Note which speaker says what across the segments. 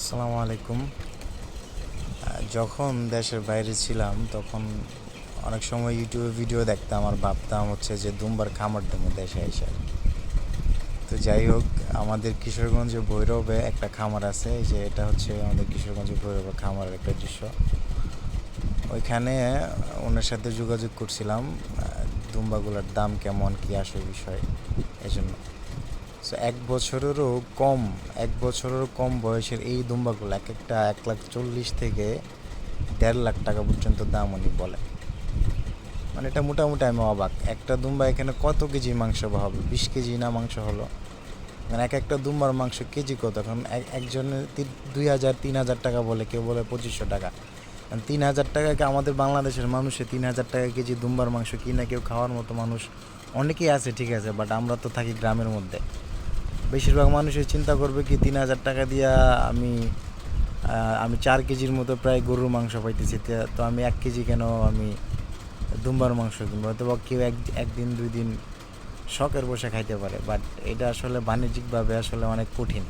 Speaker 1: আসসালামু আলাইকুম। যখন দেশের বাইরে ছিলাম, তখন অনেক সময় ইউটিউবে ভিডিও দেখতাম আর ভাবতাম হচ্ছে যে দুমবার খামার দেবো দেশে এসে। তো যাই হোক, আমাদের কিশোরগঞ্জে ভৈরবে একটা খামার আছে যে এটা হচ্ছে আমাদের কিশোরগঞ্জে ভৈরবে খামারের একটা দৃশ্য। ওইখানে ওনার সাথে যোগাযোগ করছিলাম দুম্বাগুলোর দাম কেমন, কী আসে বিষয় এই জন্য সো এক বছরেরও কম, এক বছরেরও কম বয়সের এই দুম্বাগুলো, এক একটা এক লাখ চল্লিশ থেকে দেড় লাখ টাকা পর্যন্ত দাম উনি বলে মানে এটা মোটামুটি আমি অবাক। একটা দুম্বা এখানে কত কেজি মাংস হবে? বিশ কেজি না মাংস হলো? মানে এক একটা দুম্বার মাংস কেজি কত? এখন এক একজনের দুই হাজার, তিন হাজার টাকা বলে, কেউ বলে পঁচিশশো টাকা। তিন হাজার টাকাকে আমাদের বাংলাদেশের মানুষে তিন হাজার টাকা কেজি দুম্বার মাংস কিনে কেউ খাওয়ার মতো মানুষ অনেকেই আছে, ঠিক আছে বাট আমরা তো থাকি গ্রামের মধ্যে। বেশিরভাগ মানুষই চিন্তা করবে কি, তিন হাজার টাকা দিয়া আমি আমি চার কেজির মতো প্রায় গরুর মাংস পাইতেছি। তে- আমি এক কেজি কেন আমি দুম্বার মাংস কিনবো? হয়তো বা কেউ এক, একদিন, দুই দিন শখের বসে খাইতে পারে। বাট এটা আসলে বাণিজ্যিকভাবে আসলে অনেক কঠিন।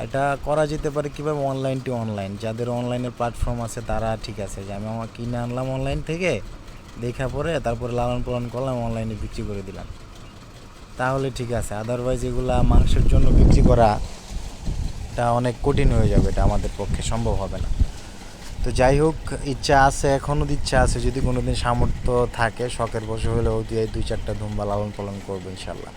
Speaker 1: এটা করা যেতে পারে কীভাবে? অনলাইন টু অনলাইন যাদের অনলাইনের প্ল্যাটফর্ম আছে, তারা ঠিক আছে যে আমি আমার কিনে আনলাম অনলাইন থেকে, দেখা পরে তারপরে লালন পালন করলাম অনলাইনে বিক্রি করে দিলাম। তাহলে ঠিক আছে। আদারওয়াইজ এগুলা মাংসের জন্য বিক্রি করা এটা অনেক কঠিন হয়ে যাবে, এটা আমাদের পক্ষে সম্ভব হবে না। তো যাই হোক, ইচ্ছা আছে এখনও ইচ্ছা আছে, যদি কোনোদিন সামর্থ্য থাকে, শখের বসে হলেও দিয়ে দুই, চারটা ধুমবা লালন পালন করব ইনশাল্লাহ।